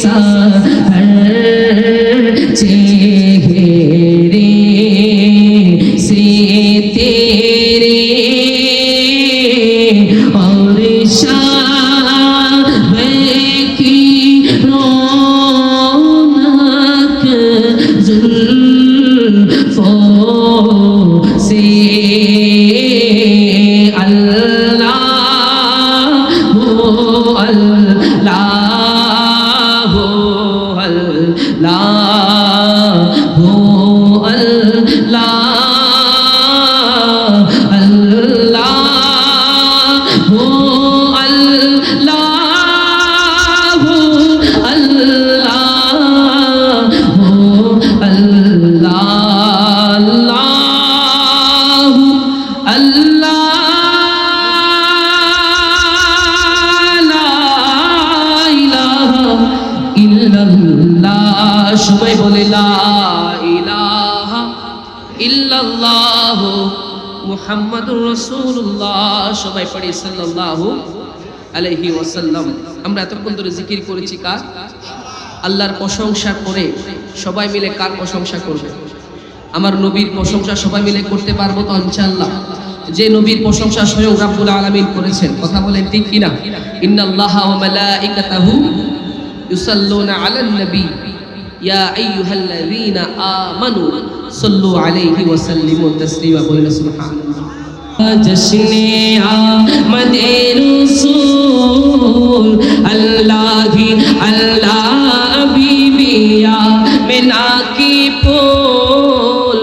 ঈশা সাল্লাল্লাহু আলাইহি ওয়াসাল্লাম। আমরা এতক্ষণ ধরে জিকির করেছি কার? আল্লাহর প্রশংসা করে সবাই মিলে কার প্রশংসা করবে? আমার নবীর প্রশংসা সবাই মিলে করতে পারব তো ইনশাআল্লাহ। যে নবীর প্রশংসা স্বয়ং রাব্বুল আলামিন করেছেন, কথা বলেন ঠিক কিনা? ইন্নাল্লাহা ওয়া মালাইকাতাহু ইউসাল্লুনা আলান নবী। ইয়া আইয়ুহাল্লাযীনা আমানু সাল্লু আলাইহি ওয়া সাল্লিমু তাসলিমা। বলেন সুবহানাল্লাহ। জশনে আমদ রসূল আল্লাহ আল্লাহ বিবিয়া মেনা কি ফুল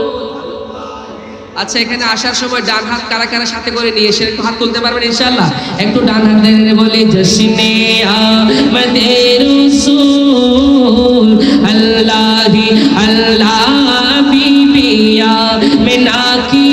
আচ্ছা এখানে আসার সময় ডান হাত কারা কারা সাথে করে নিয়ে এসে একটু হাত তুলতে পারবেন ইনশাআল্লাহ? একটু ডান হাত দিয়ে বলি, জশনে আমদে রসূল, আল্লাহ আল্লাহ বিবিয়া, মেনা কি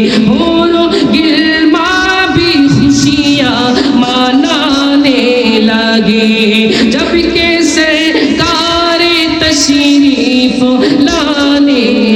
بھولو گلما بھی خوشیاں منانے لگے۔ جبکہ سے کار تشریف لانے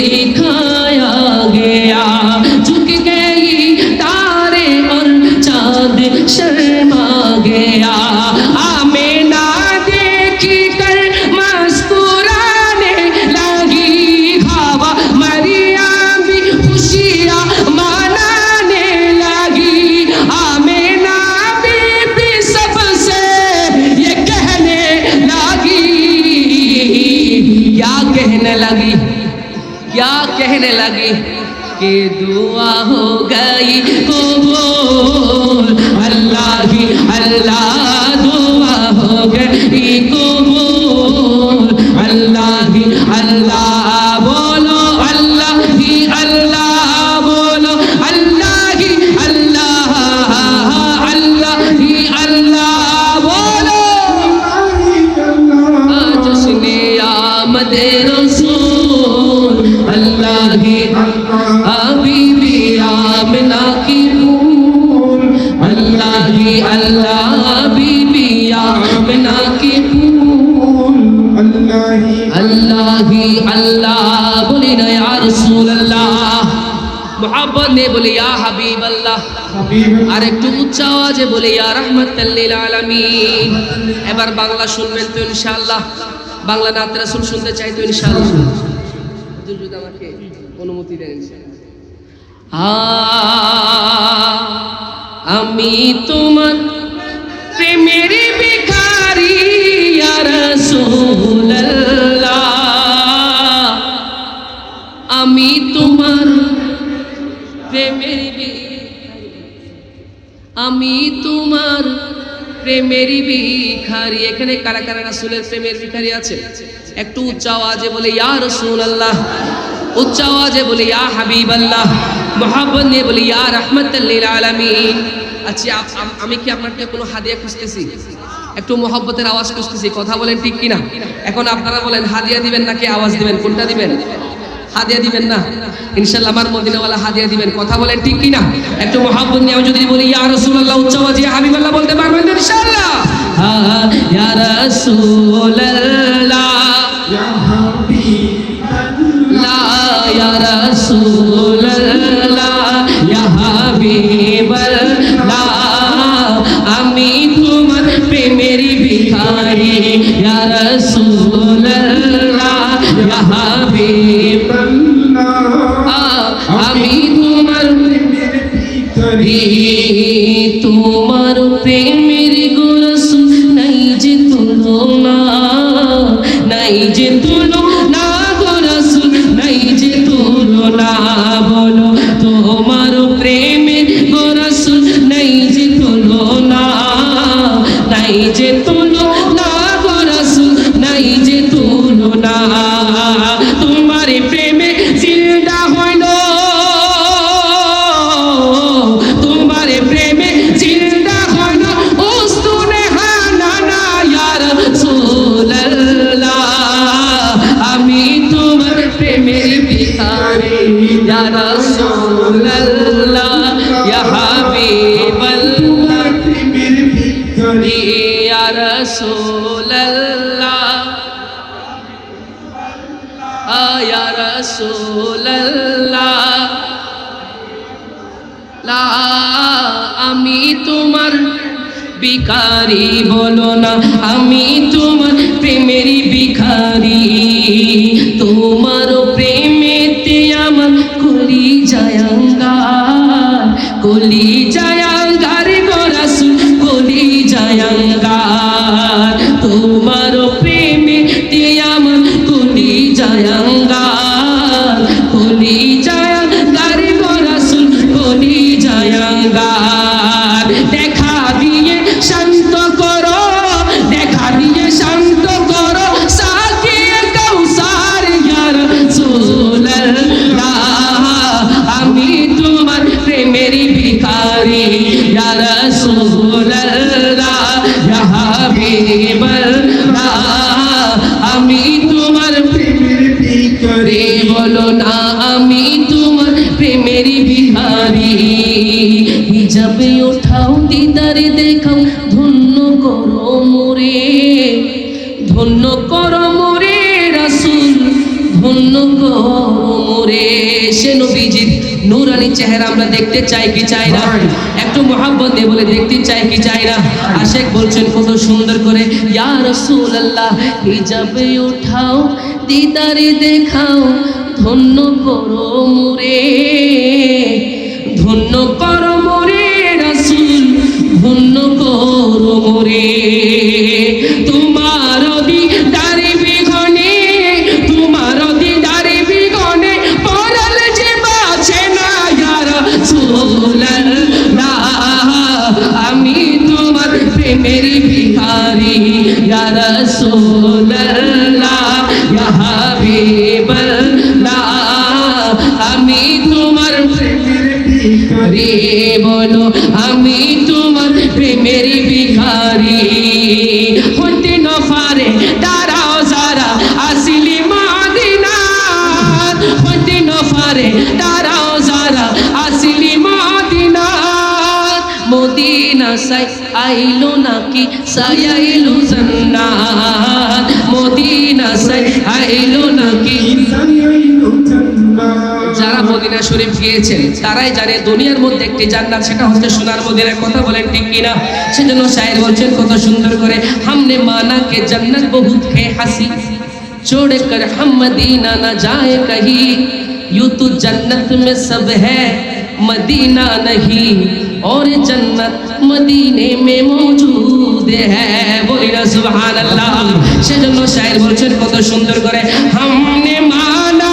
Radhika दुआ हो गई এবার বাংলা শুনবেন তো ইনশাআল্লাহ। বাংলা নাত রাসূল শুনতে চাই তো যদি আমাকে অনুমতি দেন আমি তোমার প্রেমের আমি তোমার প্রেমের আমি প্রেমের ভিখারি। এখানে কারা কারা রাসূলের প্রেমের ভিখারি আছে? একটু উচ্চ আওয়াজে বলে, ইয়া রাসূলুল্লাহ। উচ্চ আওয়াজে বলে, ইয়া হাবিবাল্লাহ। মোহাব্বত নিয়ে বলি, ইয়া রাহমাতাল্লিল আলামিন। আচ্ছা আমি কি আপনার কোনো হাদিয়া খুঁজতেছি? একটু মোহব্বতের আওয়াজ খুঁজতেছি, কথা বলেন ঠিক কিনা? এখন আপনারা বলেন, হাদিয়া দিবেন নাকি আওয়াজ দিবেন? কোনটা দিবেন? হাদিয়া দিবেন না। ইনশাআল্লাহ আমার মদিনাওয়ালা হাদিয়া দিবেন। কথা বলেন ঠিক কিনা? একটু মহাব্বত নিয়ে যদি বলি, ইয়া রাসূলুল্লাহ উচ্চ আওয়াজে হাবিবাল্লাহ, বলতে পারবেন? ইনশাআল্লাহ। হ্যাঁ ইয়া রাসূলুল্লাহ। ইয়া রাসূলুল্লাহ ইয়া রাসূলুল্লাহ লা আমি তোমার ভিখারি বলো না, আমি তোমার প্রেমেরই ভিখারি। তোমার মোরে সে নবীজির নূরানি চেহারা আমরা দেখতে চাই কি চাই না? একটু মোহাব্বত দিয়ে বলে দেখতে চাই কি চাই না? আশেক বলছেন কত সুন্দর করে ইয়া রাসূলুল্লাহ হিজাবে ওঠাও দিদারে দেখাও ধন্য করো মোরে ধন্য করো মোরে রাসূল ধন্য করো মোরে। রে বলো, আমি তোমার প্রেমের ভিখারি। হতে নফারে দাঁড়াও যারা আসিলি মাদিনা হতে নফারে দাঁড়াও যারা আসিলি মাদিনা মদিনা সাই আইলো নাকি? সাইলো জান্নাত। মদিনা সাই আইলো নাকি? যারা মদিনা মদিনা শরীফ গিয়েছেন তারাই জানে দুনিয়ার মধ্যে একটি জান্নাত সেটা হচ্ছে সোনার মদিনার কথা বলেন ঠিক কিনা সেজন্য শায়ের বলছেন কত সুন্দর করে हमने माना के जन्नत बहुत है हंसी छोड़ कर हम मदीना न जाए कहीं यूं तो जन्नत में सब है मदीना नहीं और जन्नत मदीने में मौजूद है बोली ना सुभान अल्लाह সেজন্য শায়ের বলছেন কত সুন্দর করে हमने माना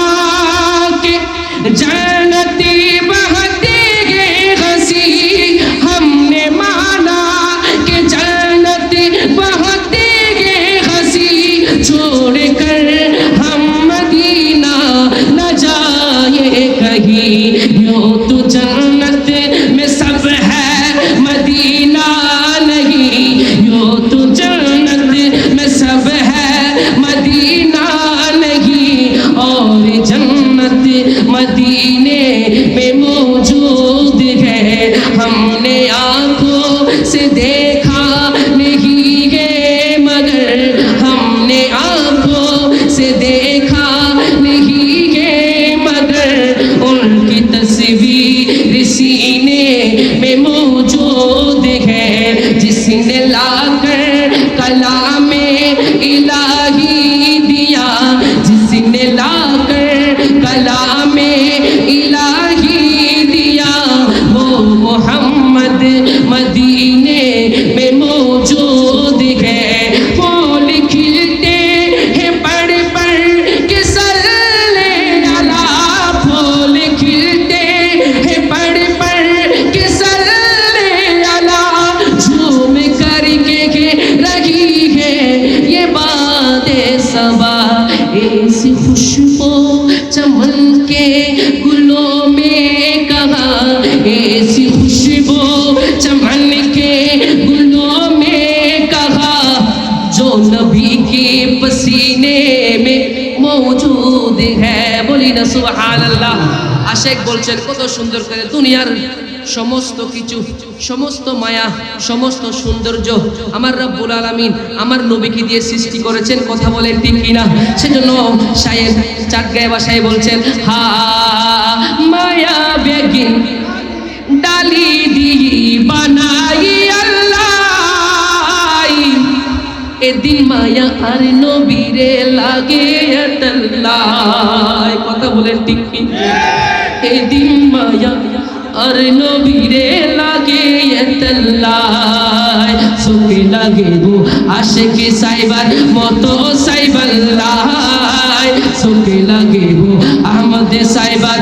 মদিনে বেমু বলছেন, কত সুন্দর করে দুনিয়ার সমস্ত কিছু, সমস্ত মায়া, সমস্ত সৌন্দর্য আমার রব্বুল আলামিন আমার নবীকে দিয়ে সৃষ্টি করেছেন। কথা বলেন ঠিক কিনা? সেজন্য সাহেব চাটগায় বাসায় বলছেন, হা, মায়া বেগিন ডালি দি বানাই এদিন মায়া আর নবীরে লাগে কথা বলেন ঠিক কি? এদিন মায়া আর নবীরে লাগে সুখে লাগে গো আশেকে সাইবার মতো সাইবাল্লাহ। সুখে লাগে গো আহমদ সাইবার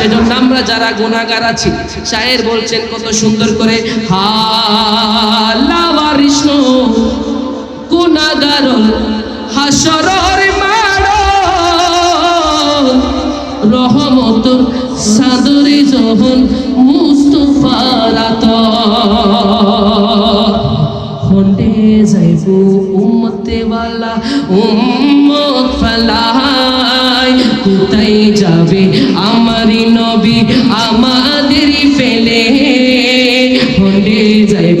সেজন্য আমরা যারা গুনাহগার আছি, শায়ের বলছেন কত সুন্দর করে হালাবারিষ্ণ গুনাহগার হাসরর মাড় রহমত সাদরে যখন মুস্তফার হন্ডে যাইব উম্মতে ওয়ালা, উম্মত ফালাই কোথায় যাবে? আমারই নবী আমাদেরই ফেলে। হন্ডে যাইব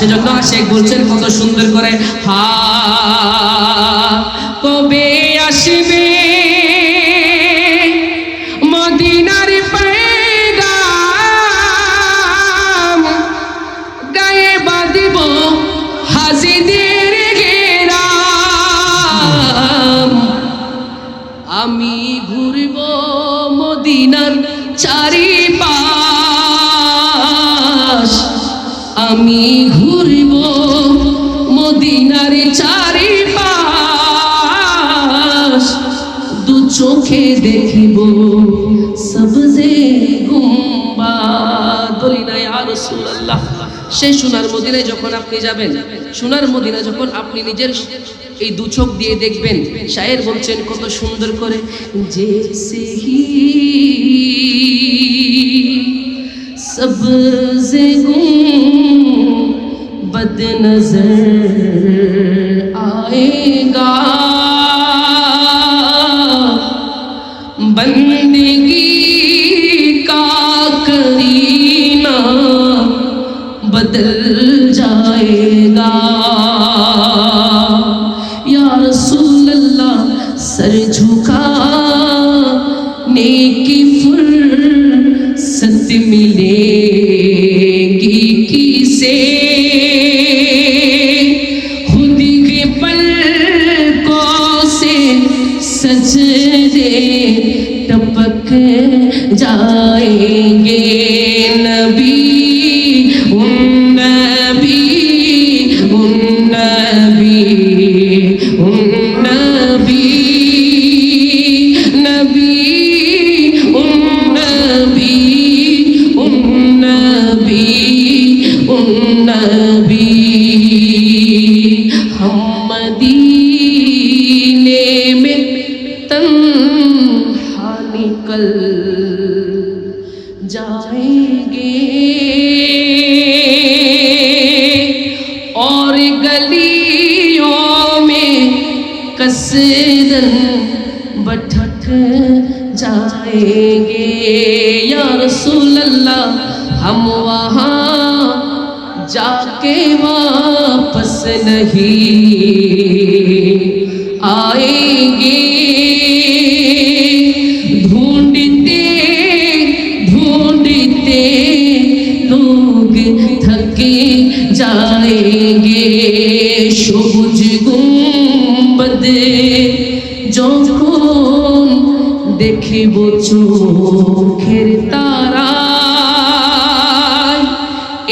সেজন্য শেখ বলছেন কত সুন্দর করে হা সেই সোনার মদিনায় যখন আপনি যাবেন, সোনার মদিনা যখন আপনি নিজের এই দু চোখ দিয়ে দেখবেন, শায়ের বলছেন, কত সুন্দর করে যে সবজে বদ নজর আয়েগা। বন্দ گا۔ یا رسول اللہ سر جھکا، نیکی فرصت ملے گی کسے؟ خودی کے پلکوں سے سجدے ٹپک جائیں گے نبی۔ کثیرن بٹھک جائیں گے۔ یا رسول اللہ، ہم وہاں جا کے واپس نہیں آئیں گے۔ ڈھونڈتے ڈھونڈتے لوگ تھکے جائیں گے۔ شبج যখন দেখিব চোখের তারা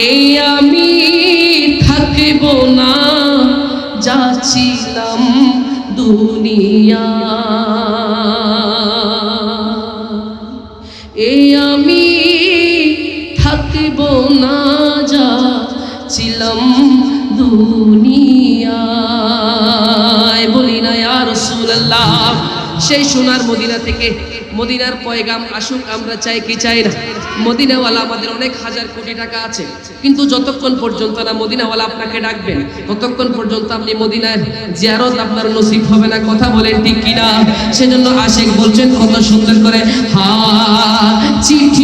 এই আমি থাকিব না যাচ্ছিলাম দুনিয়া সেই সোনার মদিনা থেকে মদিনার পয়গাম আসুক, আমরা চাই কি চাই না? মদিনাওয়ালা আমাদের অনেক হাজার কোটি টাকা আছে। কিন্তু যতক্ষণ পর্যন্ত না মদিনাওয়ালা আপনাকে ডাকবেন, ততক্ষণ পর্যন্ত আপনি মদিনায় জিয়ারত আপনার নসিব হবে না। কথা বলেন ঠিক কিনা? সেজন্য আশেখ বলছেন, কত সুন্দর করে, হা চিঠির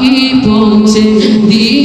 পাখি পৌঁছে দিও